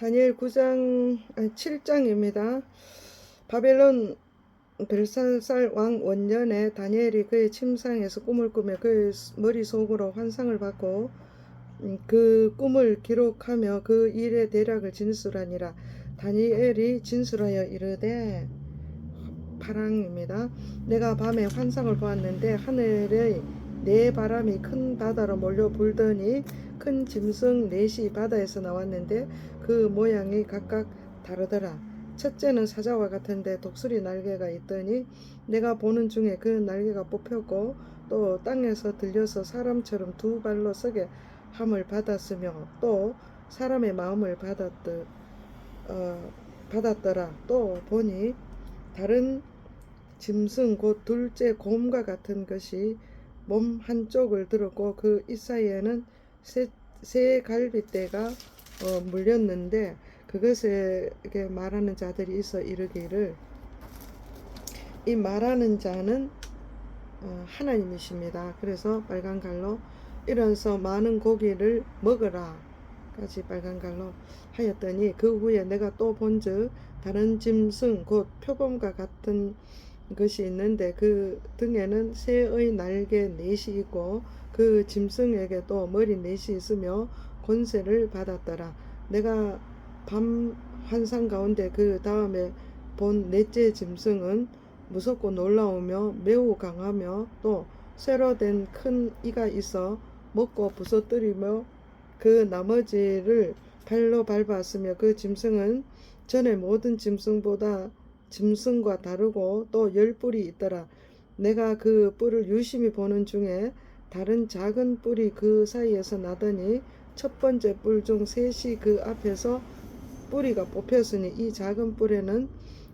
다니엘 9장, 아니 7장입니다. 바벨론 벨살살 왕 원년에 다니엘이 그의 침상에서 꿈을 꾸며 그의 머릿속으로 환상을 받고 음, 그 꿈을 기록하며 그 일의 대략을 진술하니라. 다니엘이 진술하여 이르되 파랑입니다. 내가 밤에 환상을 보았는데 하늘의 네 바람이 큰 바다로 몰려 불더니 큰 짐승 넷이 바다에서 나왔는데 그 모양이 각각 다르더라. 첫째는 사자와 같은데 독수리 날개가 있더니 내가 보는 중에 그 날개가 뽑혔고 또 땅에서 들려서 사람처럼 두 발로 서게 함을 받았으며 또 사람의 마음을 받았더, 어, 받았더라. 또 보니 다른 짐승 곧 둘째 곰과 같은 것이 몸 한쪽을 들었고 그 이사이에는 새, 새 갈빗대가 어, 물렸는데 그것에 이렇게 말하는 자들이 있어 이르기를 이 말하는 자는 어, 하나님이십니다. 그래서 빨간 갈로 일어서 많은 고기를 먹으라 까지 빨간 갈로 하였더니 그 후에 내가 또 본즉 다른 짐승 곧 표범과 같은 것이 있는데 그 등에는 새의 날개 넷이 있고 그 짐승에게도 머리 넷이 있으며 권세를 받았더라. 내가 밤 환상 가운데 그 다음에 본 넷째 짐승은 무섭고 놀라우며 매우 강하며 또 쇠로 된 큰 이가 있어 먹고 부서뜨리며 그 나머지를 발로 밟았으며 그 짐승은 전에 모든 짐승보다 짐승과 다르고 또 열 뿔이 있더라. 내가 그 뿔을 유심히 보는 중에 다른 작은 뿔이 그 사이에서 나더니 첫 번째 뿔 중 셋이 그 앞에서 뿌리가 뽑혔으니 이 작은 뿔에는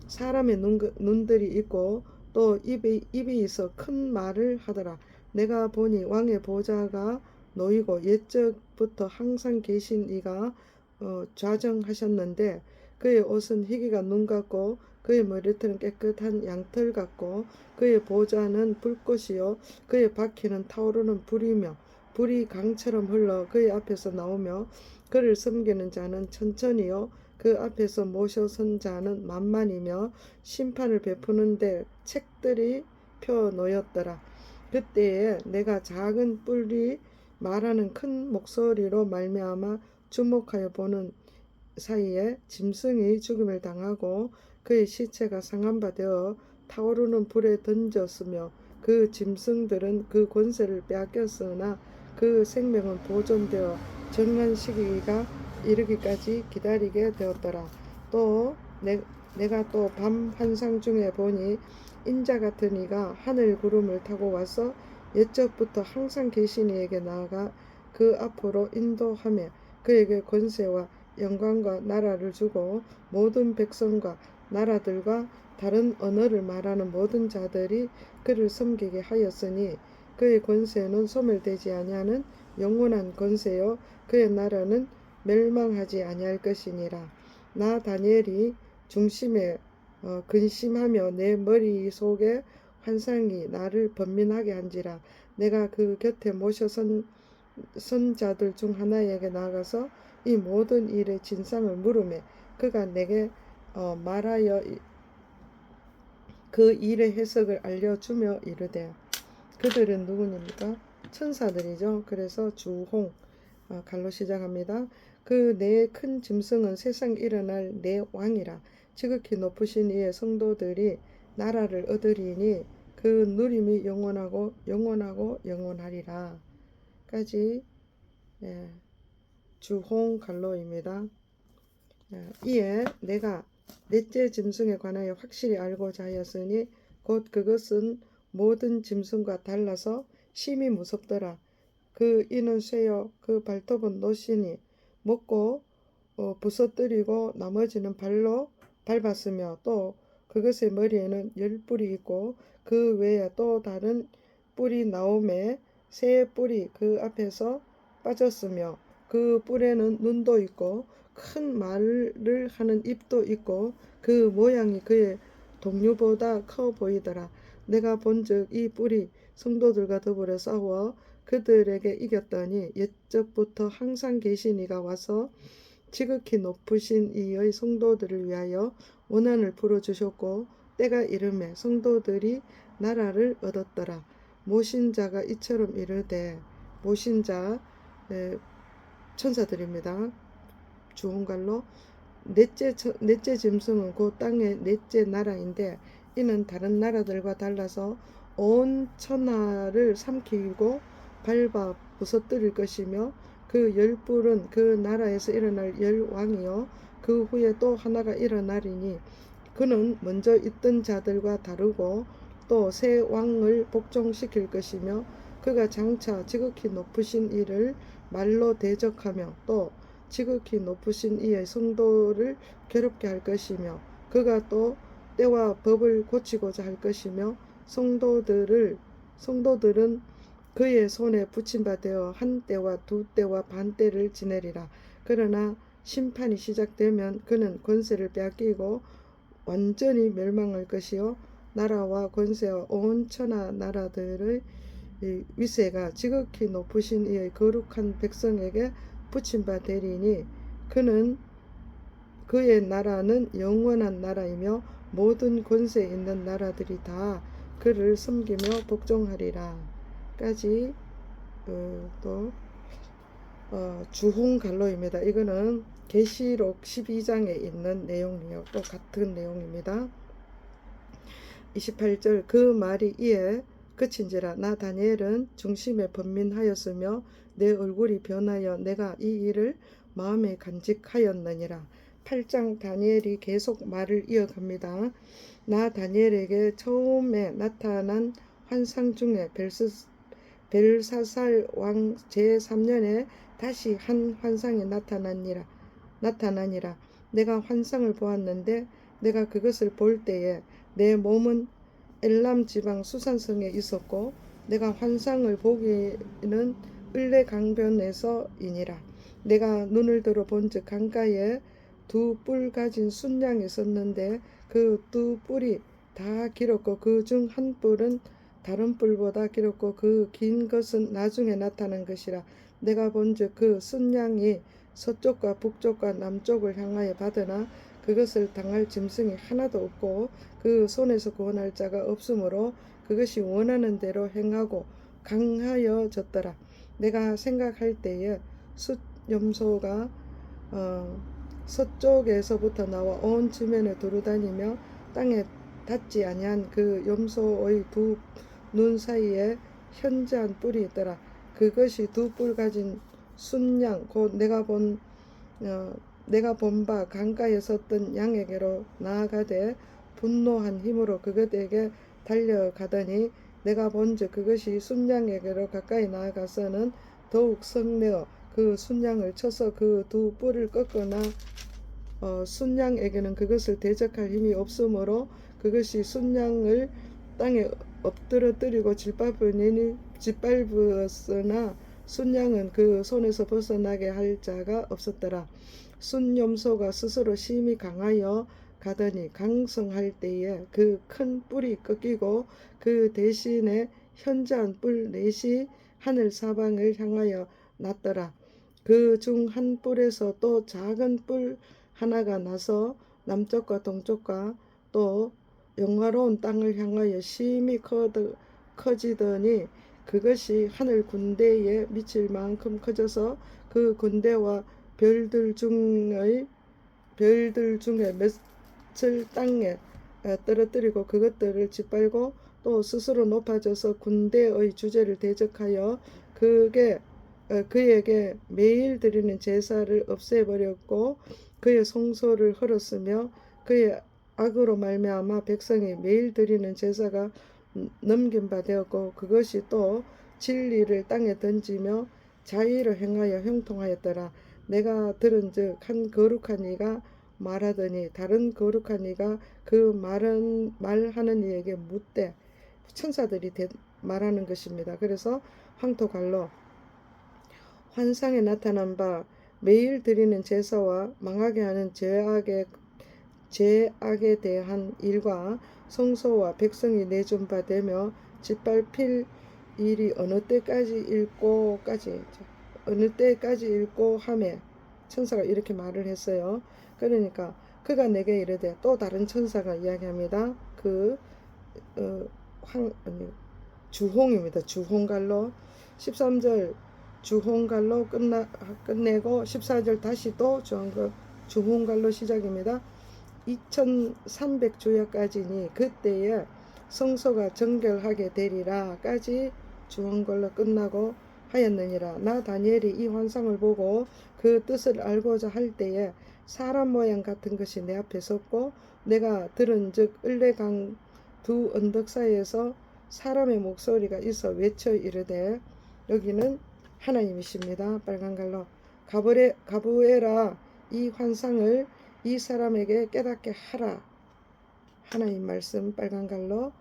사람의 눈, 눈들이 있고 또 입이, 입이 있어 큰 말을 하더라. 내가 보니 왕의 보좌가 놓이고 옛적부터 항상 계신 이가 어, 좌정하셨는데 그의 옷은 희귀가 눈 같고 그의 머리털은 깨끗한 양털 같고 그의 보좌는 불꽃이요 그의 바퀴는 타오르는 불이며 불이 강처럼 흘러 그의 앞에서 나오며 그를 섬기는 자는 천천히요 그 앞에서 모셔선 자는 만만이며 심판을 베푸는데 책들이 펴 놓였더라. 그때에 내가 작은 뿔이 말하는 큰 목소리로 말미암아 주목하여 보는 사이에 짐승이 죽임을 당하고 그의 시체가 상한 바 되어 타오르는 불에 던졌으며 그 짐승들은 그 권세를 빼앗겼으나 그 생명은 보존되어 정한 시기가 이르기까지 기다리게 되었더라. 또 내, 내가 또 밤 환상 중에 보니 인자 같은 이가 하늘 구름을 타고 와서 옛적부터 항상 계신 이에게 나아가 그 앞으로 인도하며 그에게 권세와 영광과 나라를 주고 모든 백성과 나라들과 다른 언어를 말하는 모든 자들이 그를 섬기게 하였으니 그의 권세는 소멸되지 아니하는 영원한 권세요. 그의 나라는 멸망하지 아니할 것이니라. 나 다니엘이 중심에 어, 근심하며 내 머릿속에 환상이 나를 번민하게 한지라. 내가 그 곁에 모셔 선, 선자들 중 하나에게 나가서 이 모든 일의 진상을 물으매 그가 내게 어, 말하여 그 일의 해석을 알려주며 이르되 그들은 누구입니까? 천사들이죠. 그래서 주홍 어, 갈로 시작합니다. 그네큰 짐승은 세상 일어날 네 왕이라 지극히 높으신 이의 성도들이 나라를 얻으리니 그 누림이 영원하고 영원하고 영원하리라. 까지 예, 주홍 갈로입니다. 예, 이에 내가 넷째 짐승에 관하여 확실히 알고자 하였으니 곧 그것은 모든 짐승과 달라서 심히 무섭더라. 그 이는 쇠요 그 발톱은 노시니 먹고 어, 부서뜨리고 나머지는 발로 밟았으며 또 그것의 머리에는 열 뿔이 있고 그 외에 또 다른 뿔이 나오매 새 뿔이 그 앞에서 빠졌으며 그 뿔에는 눈도 있고 큰 말을 하는 입도 있고 그 모양이 그의 동류보다 커 보이더라. 내가 본즉 이 뿔이 성도들과 더불어 싸워 그들에게 이겼더니 옛적부터 항상 계신 이가 와서 지극히 높으신 이의 성도들을 위하여 원한을 풀어주셨고 때가 이름에 성도들이 나라를 얻었더라. 모신 자가 이처럼 이르되 모신 자 에, 천사들입니다. 주홍갈로. 넷째 천- 넷째 짐승은 그 땅의 넷째 나라인데 이는 다른 나라들과 달라서 온 천하를 삼키고 밟아 부서뜨릴 것이며 그 열불은 그 나라에서 일어날 열왕이요. 그 후에 또 하나가 일어나리니 그는 먼저 있던 자들과 다르고 또 새 왕을 복종시킬 것이며 그가 장차 지극히 높으신 이를 말로 대적하며 또 지극히 높으신 이의 성도를 괴롭게 할 것이며 그가 또 때와 법을 고치고자 할 것이며 성도들을 성도들은 그의 손에 붙임 바 되어 한 때와 두 때와 반 때를 지내리라. 그러나 심판이 시작되면 그는 권세를 빼앗기고 완전히 멸망할 것이요. 나라와 권세와 온 천하 나라들의 이 위세가 지극히 높으신 이의 거룩한 백성에게 붙임 바 되리니 그는 그의 나라는 영원한 나라이며 모든 권세 있는 나라들이 다 그를 섬기며 복종하리라. 까지 어, 또 어, 주홍갈로입니다. 이거는 계시록 12장에 있는 내용이요. 또 같은 내용입니다. 28절 그 말이 이에 그친지라 나 다니엘은 중심에 번민하였으며 내 얼굴이 변하여 내가 이 일을 마음에 간직하였느니라. 8장 다니엘이 계속 말을 이어갑니다. 나 다니엘에게 처음에 나타난 환상 중에 벨스, 벨사살 왕 제3년에 다시 한 환상이 나타나니라. 나타나니라. 내가 환상을 보았는데 내가 그것을 볼 때에 내 몸은 엘람 지방 수산성에 있었고 내가 환상을 보기는 을레 강변에서이니라. 내가 눈을 들어 본즉 강가에 두 뿔 가진 순양이 있었는데 그 두 뿔이 다 길었고 그 중 한 뿔은 다른 뿔보다 길었고 그 긴 것은 나중에 나타난 것이라 내가 본즉 그 순양이 서쪽과 북쪽과 남쪽을 향하여 받으나 그것을 당할 짐승이 하나도 없고 그 손에서 구원할 자가 없으므로 그것이 원하는 대로 행하고 강하여졌더라. 내가 생각할 때에 숫염소가 어, 서쪽에서부터 나와 온 지면에 두루다니며 땅에 닿지 아니한 그 염소의 두 눈 사이에 현저한 뿔이 있더라. 그것이 두 뿔 가진 순양 곧 내가 본 어, 내가 본바 강가에 섰던 양에게로 나아가되 분노한 힘으로 그것에게 달려가더니 내가 본즉 그것이 순양에게로 가까이 나아가서는 더욱 성내어 그 순양을 쳐서 그 두 뿔을 꺾거나 어, 순양에게는 그것을 대적할 힘이 없으므로 그것이 순양을 땅에 엎드러뜨리고 짓밟으니 짓밟았으나 순양은 그 손에서 벗어나게 할 자가 없었더라. 순염소가 스스로 심히 강하여 가더니 강성할 때에 그 큰 뿔이 꺾이고 그 대신에 현저한 뿔 넷이 하늘 사방을 향하여 났더라. 그 중 한 뿔에서 또 작은 뿔 하나가 나서 남쪽과 동쪽과 또 영화로운 땅을 향하여 심히 커드, 커지더니 그것이 하늘 군대에 미칠 만큼 커져서 그 군대와 별들 중의 별들 중에 몇을 땅에 에, 떨어뜨리고 그것들을 짓밟고 또 스스로 높아져서 군대의 주제를 대적하여 그게 어, 그에게 매일 드리는 제사를 없애버렸고 그의 성소를 헐었으며 그의 악으로 말미암아 백성이 매일 드리는 제사가 넘긴 바 되었고 그것이 또 진리를 땅에 던지며 자의를 행하여 형통하였더라. 내가 들은즉 한 거룩한 이가 말하더니 다른 거룩한 이가 그 말은 말하는 이에게 묻되 천사들이 대, 말하는 것입니다. 그래서 황토갈로 환상에 나타난 바 매일 드리는 제사와 망하게 하는 죄악의 죄악에 대한 일과 성소와 백성이 내준 바 되며 짓밟힐 일이 어느 때까지 읽고까지 어느 때까지 읽고 함에 천사가 이렇게 말을 했어요. 그러니까 그가 내게 이르되 또 다른 천사가 이야기합니다. 그 어, 황, 아니, 주홍입니다. 주홍갈로 13절 주홍갈로 끝나 끝내고 14절 다시 또 주홍갈, 주홍갈로 시작입니다. 2300주야까지니 그때에 성소가 정결하게 되리라까지 주홍갈로 끝나고 하였느니라. 나 다니엘이 이 환상을 보고 그 뜻을 알고자 할 때에 사람 모양 같은 것이 내 앞에 섰고 내가 들은즉 을레강 두 언덕 사이에서 사람의 목소리가 있어 외쳐 이르되 여기는 하나님이십니다. 빨간 갈로 가브레 가브에라 이 환상을 이 사람에게 깨닫게 하라. 하나님 말씀 빨간 갈로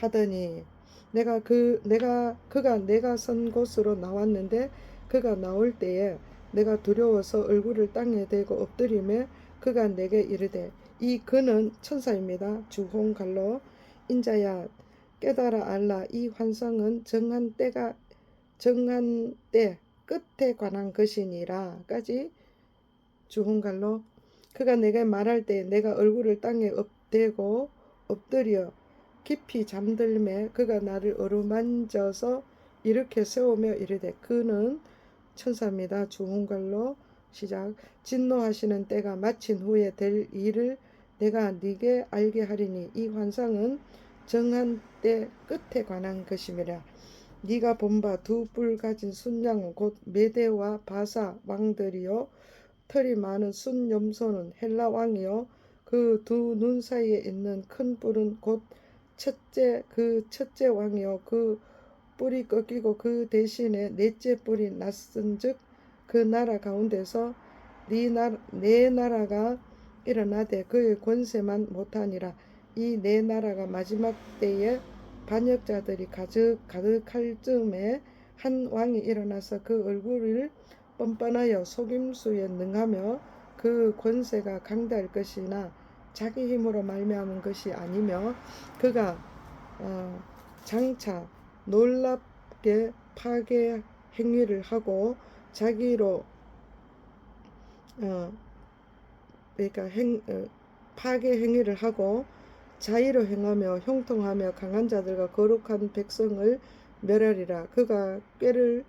하더니 내가 그 내가 그가 내가 선 곳으로 나왔는데 그가 나올 때에 내가 두려워서 얼굴을 땅에 대고 엎드림에 그가 내게 이르되 이 그는 천사입니다. 주홍갈로 인자야 깨달아 알라 이 환상은 정한 때가 정한 때 끝에 관한 것이니라까지 주홍갈로 그가 내게 말할 때 내가 얼굴을 땅에 엎대고 엎드려 깊이 잠들매 그가 나를 어루만져서 이렇게 세우며 이르되 그는 천사입니다. 주홍갈로 시작. 진노하시는 때가 마친 후에 될 일을 내가 네게 알게 하리니 이 환상은 정한 때 끝에 관한 것임이라. 네가 본바 두 뿔 가진 순양은 곧 메대와 바사 왕들이요. 털이 많은 순 염소는 헬라 왕이요. 그 두 눈 사이에 있는 큰 뿔은 곧 첫째 그 첫째 왕이요. 그 뿔이 꺾이고 그 대신에 넷째 뿔이 났은즉 그 나라 가운데서 네 나라, 내 나라가 일어나되 그의 권세만 못하니라. 이 내 나라가 마지막 때에 반역자들이 가득 가득할 즈음에 한 왕이 일어나서 그 얼굴을 뻔뻔하여 속임수에 능하며 그 권세가 강대할 것이나 자기 힘으로 말미암은 것이 아니며 그가 어, 장차 놀랍게 파괴 행위를 하고 자기로 어, 그러니까 행, 어, 파괴 행위를 하고 자의로 행하며 형통하며 강한 자들과 거룩한 백성을 멸하리라. 그가 꾀를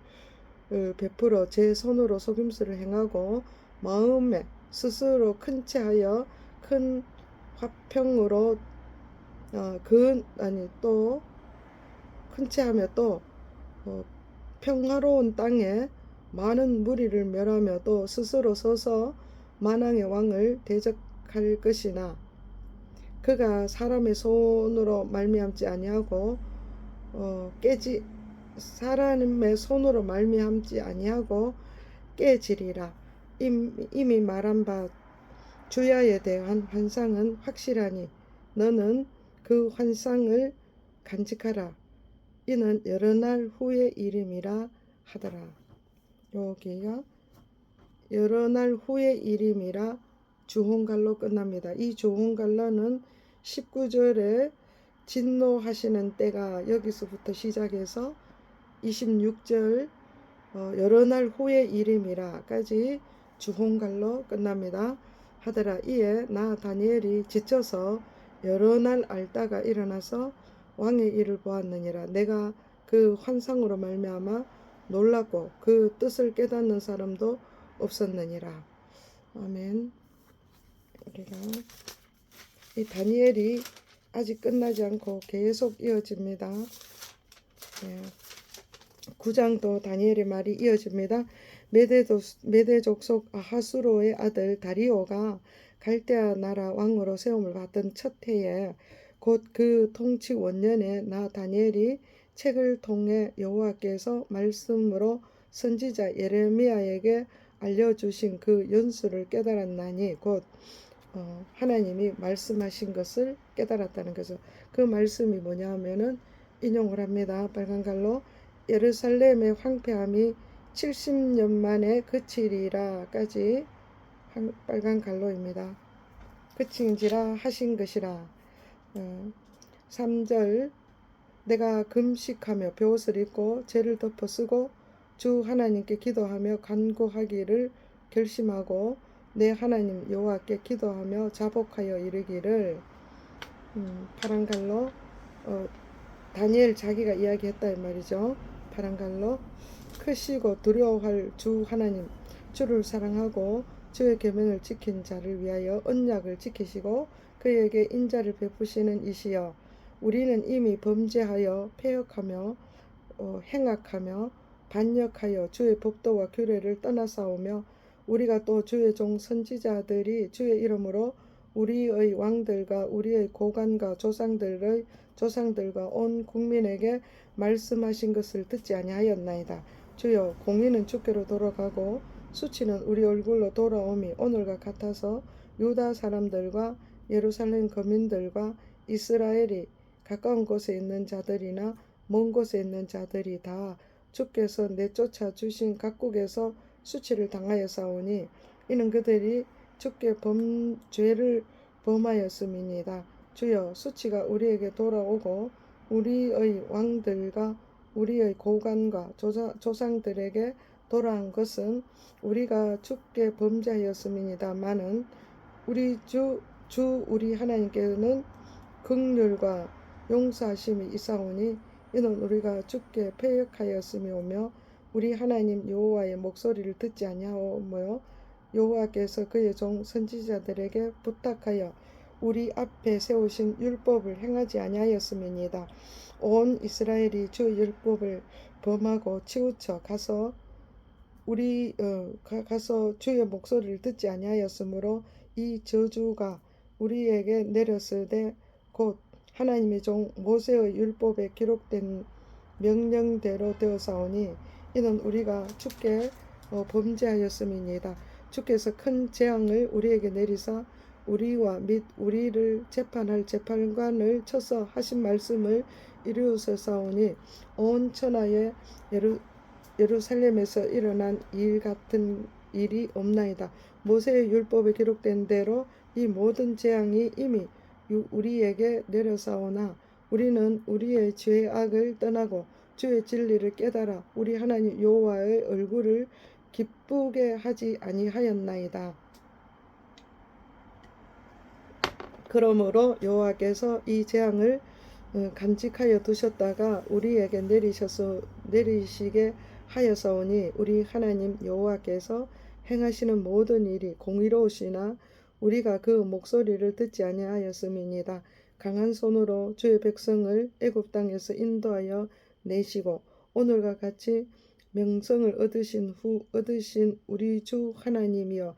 어, 베풀어 제 손으로 속임수를 행하고 마음에 스스로 큰 채하여 큰 화평으로 어, 그 아니 또큰 채하며 또 어, 평화로운 땅에 많은 무리를 멸하며 또 스스로 서서 만왕의 왕을 대적할 것이나 그가 사람의 손으로 말미암지 아니하고 어, 깨지 사람의 손으로 말미암지 아니하고 깨지리라. 임, 이미 말한 바 주야에 대한 환상은 확실하니 너는 그 환상을 간직하라 이는 여러 날 후의 일임이라 하더라 여기가 여러 날 후의 일임이라 주홍갈로 끝납니다. 이 주홍갈로는 19절에 진노하시는 때가 여기서부터 시작해서 26절 어, 여러 날 후의 일임이라까지 주홍갈로 끝납니다. 하더라 이에 나 다니엘이 지쳐서 여러 날 앓다가 일어나서 왕의 일을 보았느니라 내가 그 환상으로 말미암아 놀랐고 그 뜻을 깨닫는 사람도 없었느니라 아멘. 우리가 이 다니엘이 아직 끝나지 않고 계속 이어집니다. 네. 9장도 다니엘의 말이 이어집니다. 메대 족 속 아하수로의 아들 다리오가 갈대아 나라 왕으로 세움을 받던 첫 해에 곧 그 통치 원년에 나 다니엘이 책을 통해 여호와께서 말씀으로 선지자 예레미야에게 알려주신 그 연수를 깨달았나니 곧 어, 하나님이 말씀하신 것을 깨달았다는 거죠. 그 말씀이 뭐냐 하면은 인용을 합니다. 빨간 갈로 예루살렘의 황폐함이 70년 만에 그치리라까지 빨간 갈로입니다. 그친지라 하신 것이라. 어, 3절 내가 금식하며 벼옷을 입고 죄를 덮어 쓰고 주 하나님께 기도하며 간구하기를 결심하고 내 하나님 여호와께 기도하며 자복하여 이르기를 음, 파란 갈로 어, 다니엘 자기가 이야기했다 이 말이죠. 파란 갈로 크시고 두려워할 주 하나님 주를 사랑하고 주의 계명을 지킨 자를 위하여 언약을 지키시고 그에게 인자를 베푸시는 이시여 우리는 이미 범죄하여 폐역하며 어, 행악하며 반역하여 주의 법도와 규례를 떠나싸우며 우리가 또 주의 종 선지자들이 주의 이름으로 우리의 왕들과 우리의 고관과 조상들의 조상들과 온 국민에게 말씀하신 것을 듣지 아니하였나이다. 주여 공의는 주께로 돌아가고 수치는 우리 얼굴로 돌아오미 오늘과 같아서 유다 사람들과 예루살렘 거민들과 이스라엘이 가까운 곳에 있는 자들이나 먼 곳에 있는 자들이 다 주께서 내쫓아 주신 각국에서 수치를 당하여 싸우니 이는 그들이 주께 범 죄를 범하였음이니이다. 주여 수치가 우리에게 돌아오고 우리의 왕들과 우리의 고관과 조상들에게 돌아온 것은 우리가 주께 범죄하였음이니다마는 우리 주, 주 우리 하나님께는 극률과 용서하심이 있사오니 이는 우리가 주께 패역하였음이 오며 우리 하나님 여호와의 목소리를 듣지 아니하오며 여호와께서 그의 종 선지자들에게 부탁하여 우리 앞에 세우신 율법을 행하지 아니하였음이니이다. 온 이스라엘이 주 율법을 범하고 치우쳐 가서 우리 어, 가, 가서 주의 목소리를 듣지 아니하였으므로 이 저주가 우리에게 내렸으되 곧 하나님의 종 모세의 율법에 기록된 명령대로 되어사오니 이는 우리가 주께 어, 범죄하였음이니이다. 주께서 큰 재앙을 우리에게 내리사 우리와 및 우리를 재판할 재판관을 쳐서 하신 말씀을 이루어서사오니 온 천하에 예루, 예루살렘에서 일어난 일 같은 일이 없나이다. 모세의 율법에 기록된 대로 이 모든 재앙이 이미 유- 우리에게 내려사오나 우리는 우리의 죄악을 떠나고 주의 진리를 깨달아 우리 하나님 여호와의 얼굴을 기쁘게 하지 아니하였나이다. 그러므로 여호와께서 이 재앙을 어, 간직하여 두셨다가 우리에게 내리셔서 내리시게 하여서오니 우리 하나님 여호와께서 행하시는 모든 일이 공의로우시나 우리가 그 목소리를 듣지 아니하였음이니이다. 강한 손으로 주의 백성을 애굽 땅에서 인도하여 내시고 오늘과 같이 명성을 얻으신 후 얻으신 우리 주 하나님이여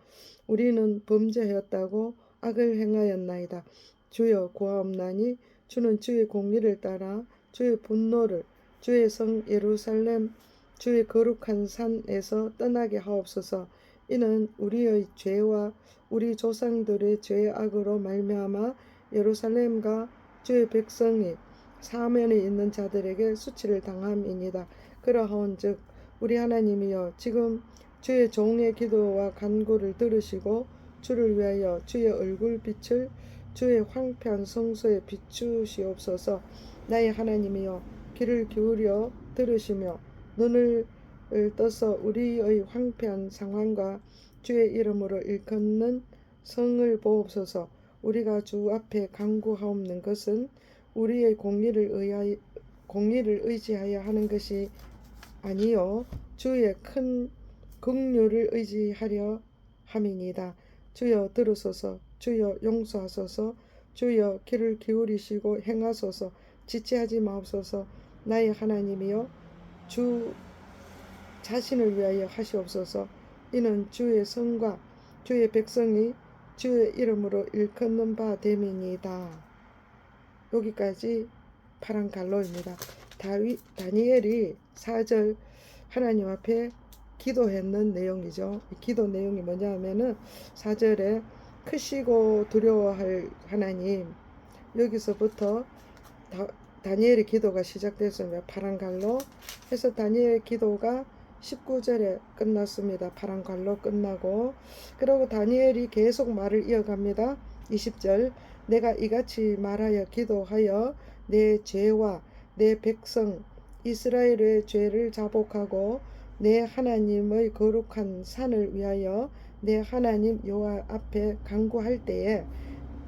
우리는 범죄하였다고 악을 행하였나이다. 주여 구하옵나니 주는 주의 공의를 따라 주의 분노를 주의 성 예루살렘 주의 거룩한 산에서 떠나게 하옵소서. 이는 우리의 죄와 우리 조상들의 죄악으로 말미암아 예루살렘과 주의 백성이 사면에 있는 자들에게 수치를 당함이니다. 그러하온즉 우리 하나님이여 지금 주의 종의 기도와 간구를 들으시고 주를 위하여 주의 얼굴 빛을 주의 황폐한 성소에 비추시옵소서. 나의 하나님이여 귀를 기울여 들으시며 눈을 떠서 우리의 황폐한 상황과 주의 이름으로 일컫는 성을 보옵소서. 우리가 주 앞에 간구하옵는 것은 우리의 공의를 의하여 공의를 의지하여 하는 것이 아니요 주의 큰 긍휼을 의지하려 함이니이다. 주여 들으소서 주여 용서하소서 주여 귀를 기울이시고 행하소서 지체하지 마옵소서 나의 하나님이여 주 자신을 위하여 하시옵소서 이는 주의 성과 주의 백성이 주의 이름으로 일컫는 바 됨이니이다. 여기까지 파란 갈로입니다. 다윗 다니엘이 4절 하나님 앞에 기도했는 내용이죠. 이 기도 내용이 뭐냐 하면은 4절에 크시고 두려워할 하나님 여기서부터 다, 다니엘의 기도가 시작됐습니다. 파란 갈로 해서 다니엘 기도가 19절에 끝났습니다. 파란 갈로 끝나고 그리고 다니엘이 계속 말을 이어갑니다. 20절 내가 이같이 말하여 기도하여 내 죄와 내 백성 이스라엘의 죄를 자복하고 내 하나님의 거룩한 산을 위하여 내 하나님 여호와 앞에 간구할 때에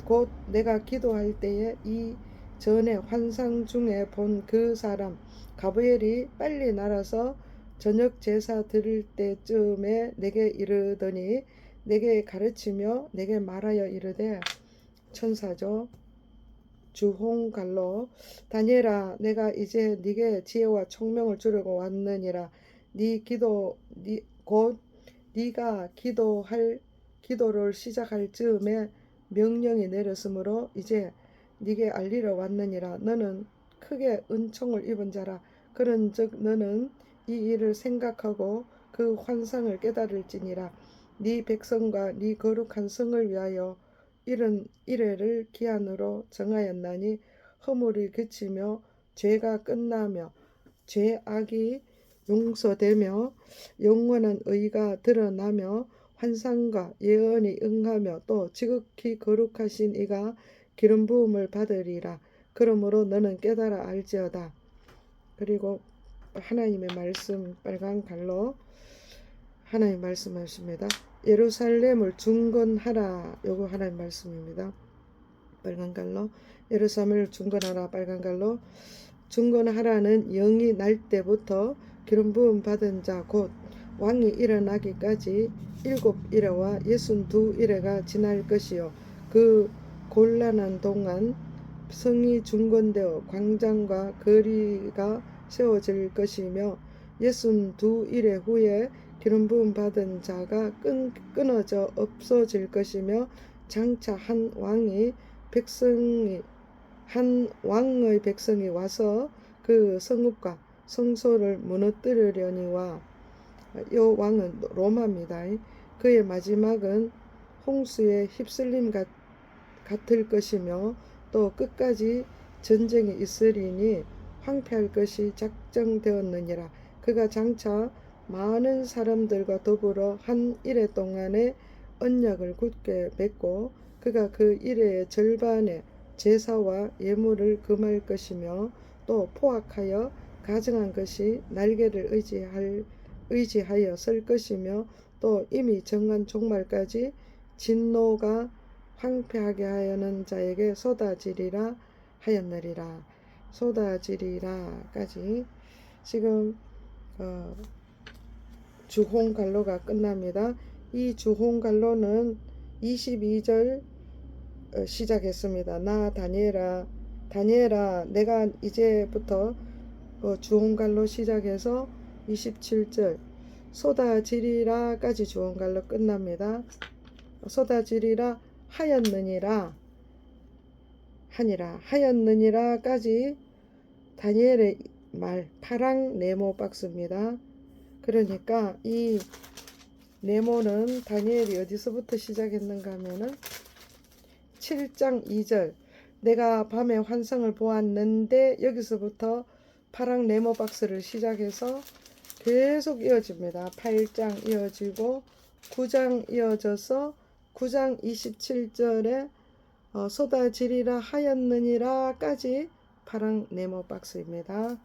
곧 내가 기도할 때에 이 전에 환상 중에 본 그 사람 가브엘이 빨리 날아서 저녁 제사 드릴 때쯤에 내게 이르더니 내게 가르치며 내게 말하여 이르되 천사죠 주홍갈로 다니엘아 내가 이제 네게 지혜와 총명을 주려고 왔느니라 네 기도 네, 곧 네가 기도할 기도를 시작할 즈음에 명령이 내렸으므로 이제 네게 알리러 왔느니라. 너는 크게 은총을 입은 자라. 그런즉 너는 이 일을 생각하고 그 환상을 깨달을지니라. 네 백성과 네 거룩한 성을 위하여 이런 이래를 기한으로 정하였나니 허물이 그치며 죄가 끝나며 죄악이 용서되며 영원한 의가 드러나며 환상과 예언이 응하며 또 지극히 거룩하신 이가 기름 부음을 받으리라. 그러므로 너는 깨달아 알지어다. 그리고 하나님의 말씀 빨간 갈로 하나님 말씀하십니다. 예루살렘을 중건하라. 요거 하나님 말씀입니다. 빨간 갈로 예루살렘을 중건하라. 빨간 갈로 중건하라는 영이 날 때부터 기름 부음 받은 자 곧 왕이 일어나기까지 일곱 일회와 예순 두 일회가 지날 것이요. 그 곤란한 동안 성이 중건되어 광장과 거리가 세워질 것이며 예순 두 일회 후에 기름 부음 받은 자가 끈, 끊어져 없어질 것이며 장차 한 왕이 백성이 한 왕의 백성이 와서 그 성읍과 성소를 무너뜨리려니와 요 왕은 로마입니다. 그의 마지막은 홍수에 휩쓸림 같, 같을 것이며 또 끝까지 전쟁이 있으리니 황폐할 것이 작정되었느니라. 그가 장차 많은 사람들과 더불어 한 일해 동안에 언약을 굳게 맺고 그가 그 일해의 절반의 제사와 예물을 금할 것이며 또 포악하여 가정한 것이 날개를 의지할 의지하여 설 것이며 또 이미 정한 종말까지 진노가 황폐하게 하여는 자에게 쏟아지리라 하였느리라 쏟아지리라까지 지금 어, 주홍갈로가 끝납니다. 이 주홍갈로는 22절 어, 시작했습니다. 나 다니엘아 다니엘아 내가 이제부터 어, 주홍갈로 시작해서 27절 쏟아지리라까지 주홍갈로 끝납니다. 쏟아지리라 하였느니라 하니라 하였느니라까지 다니엘의 말 파랑 네모 박스입니다. 그러니까 이 네모는 다니엘이 어디서부터 시작했는가 하면은 7장 2절 내가 밤에 환상을 보았는데 여기서부터 파랑 네모 박스를 시작해서 계속 이어집니다. 8장 이어지고 9장 이어져서 9장 27절에 어, 쏟아지리라 하였느니라까지 파랑 네모 박스입니다.